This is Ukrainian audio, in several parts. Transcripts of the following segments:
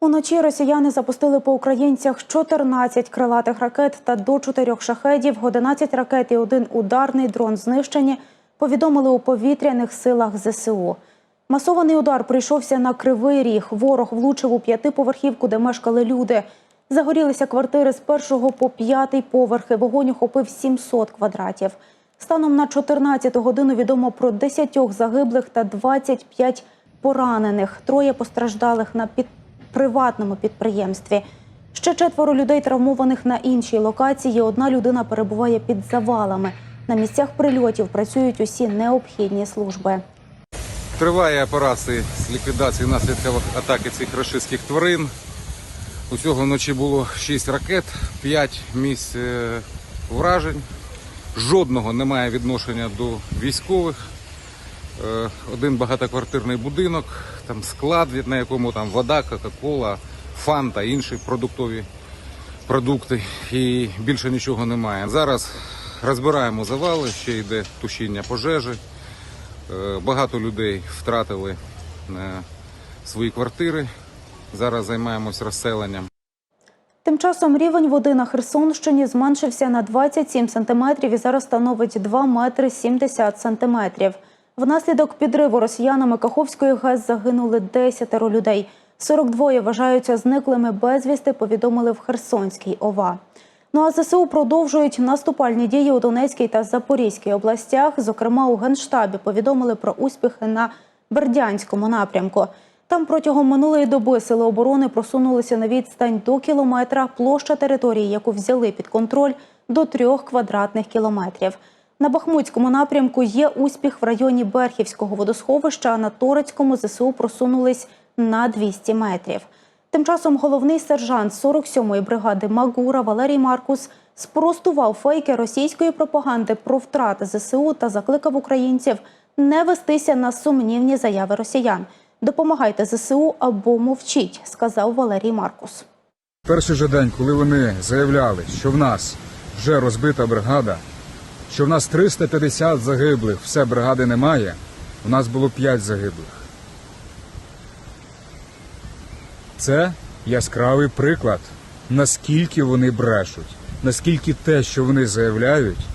Уночі росіяни запустили по українцях 14 крилатих ракет та до 4 шахедів, 11 ракет і один ударний дрон знищені, повідомили у повітряних силах ЗСУ. Масований удар прийшовся на кривий ріг. Ворог влучив у п'ятиповерхівку, де мешкали люди. Загорілися квартири з першого по п'ятий поверхи. Вогонь охопив 700 квадратів. Станом на 14 годину відомо про 10 загиблих та 25 поранених. Троє постраждалих на під... приватному підприємстві. Ще четверо людей травмованих на іншій локації. Одна людина перебуває під завалами. На місцях прильотів працюють усі необхідні служби. Триває операція з ліквідації наслідків атаки цих рашистських тварин. Усього вночі було 6 ракет, 5 місць е, вражень. Жодного немає відношення до військових. Е, Один багатоквартирний будинок, там склад, на якому там вода, Кока-Кола, фанта, інші продуктові продукти. І більше нічого немає. Зараз розбираємо завали, ще йде тушіння пожежі. Е, Багато людей втратили е, свої квартири. Зараз займаємось розселенням. Тим часом рівень води на Херсонщині зменшився на 27 сантиметрів і зараз становить 2 метри 70 сантиметрів. Внаслідок підриву росіянами Каховської ГЕС загинули 10 людей. 42 вважаються зниклими безвісти, повідомили в Херсонській ОВА. Ну а ЗСУ продовжують наступальні дії у Донецькій та Запорізькій областях. Зокрема, у Генштабі повідомили про успіхи на Бердянському напрямку. Там протягом минулої доби сили оборони просунулися на відстань до кілометра. Площа території, яку взяли під контроль, до трьох квадратних кілометрів. На Бахмутському напрямку є успіх в районі Берхівського водосховища, а на Торецькому ЗСУ просунулись на 200 метрів. Тим часом головний сержант 47-ї бригади Магура Валерій Маркус спростував фейки російської пропаганди про втрати ЗСУ та закликав українців не вестися на сумнівні заяви росіян. Допомагайте ЗСУ або мовчіть, сказав Валерій Маркус. Перший же день, коли вони заявляли, що в нас вже розбита бригада, що в нас 350 загиблих, все бригади немає, у нас було 5 загиблих. Це яскравий приклад, наскільки вони брешуть, наскільки те, що вони заявляють,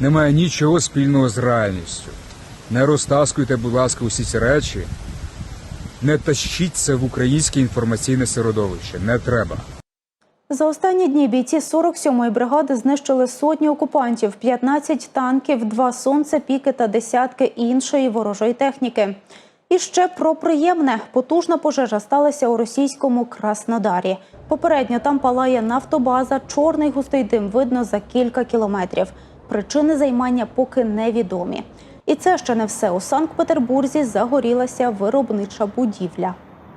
не має нічого спільного з реальністю. Не розтаскуйте, будь ласка, усі ці речі, не тащіть це в українське інформаційне середовище. Не треба. За останні дні бійці 47-ї бригади знищили сотні окупантів, 15 танків, два сонцепіки та десятки іншої ворожої техніки. І ще про приємне потужна пожежа сталася у російському Краснодарі. Попередньо там палає нафтобаза, чорний густий дим видно за кілька кілометрів. Причини займання поки невідомі. І це ще не все. У Санкт-Петербурзі загорілася виробнича будівля.